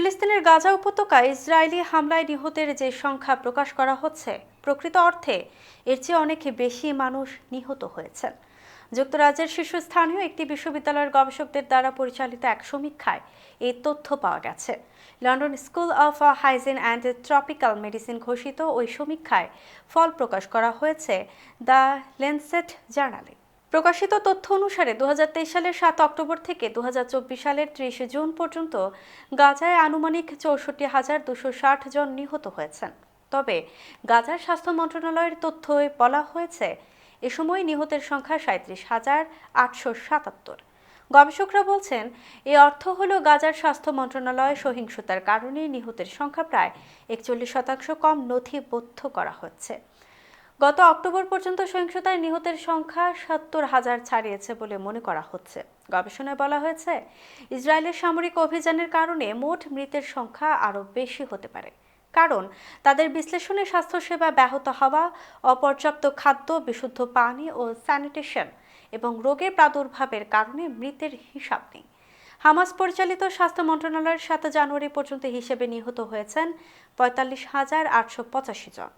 ফিলিস্তিনের গাজা উপত্যকায় ইসরায়েলি হামলায় নিহতের যে সংখ্যা প্রকাশ করা হচ্ছে, প্রকৃত অর্থে এর চেয়ে অনেক বেশি মানুষ নিহত হয়েছেন। যুক্তরাজ্যের শীর্ষস্থানীয় একটি বিশ্ববিদ্যালয়ের গবেষকদের দ্বারা পরিচালিত এক সমীক্ষায় এই তথ্য পাওয়া গেছে। London school of hygiene and tropical medicine ঘোষিত ওই সমীক্ষায় ফল প্রকাশ করা হয়েছে, দ্য লেন্সেট জার্নালে। প্রকাশিত তথ্য অনুসারে দুহাজার তেইশ সালের সাত অক্টোবর থেকে দু হাজার চব্বিশ সালের ত্রিশে জুন পর্যন্ত গাজায় আনুমানিক চৌষট্টি হাজার দুশো ষাট জন নিহত হয়েছেন। তবে গাজার স্বাস্থ্য মন্ত্রণালয়ের তথ্যে বলা হয়েছে, এ সময় নিহতের সংখ্যা সাঁত্রিশ হাজার আটশো সাতাত্তর। গবেষকরা বলছেন, এ অর্থ হল গাজার স্বাস্থ্য মন্ত্রণালয় সহিংসতার কারণে নিহতের সংখ্যা প্রায় একচল্লিশ শতাংশ কম নথিবদ্ধ করা হচ্ছে। গত অক্টোবর পর্যন্ত সহিংসতায় নিহতের সংখ্যা সত্তর হাজার ছাড়িয়েছে বলে মনে করা হচ্ছে। গবেষণায় বলা হয়েছে, ইসরায়েলের সামরিক অভিযানের কারণে মোট মৃতের সংখ্যা আরও বেশি হতে পারে। কারণ, তাদের বিশ্লেষণে স্বাস্থ্যসেবা ব্যাহত হওয়া, অপর্যাপ্ত খাদ্য, বিশুদ্ধ পানি ও স্যানিটেশন এবং রোগের প্রাদুর্ভাবের কারণে মৃতের হিসাব নেই। হামাস পরিচালিত স্বাস্থ্য মন্ত্রণালয়ের সাত জানুয়ারি পর্যন্ত হিসেবে নিহত হয়েছেন পঁয়তাল্লিশ হাজার আটশো পঁচাশি জন।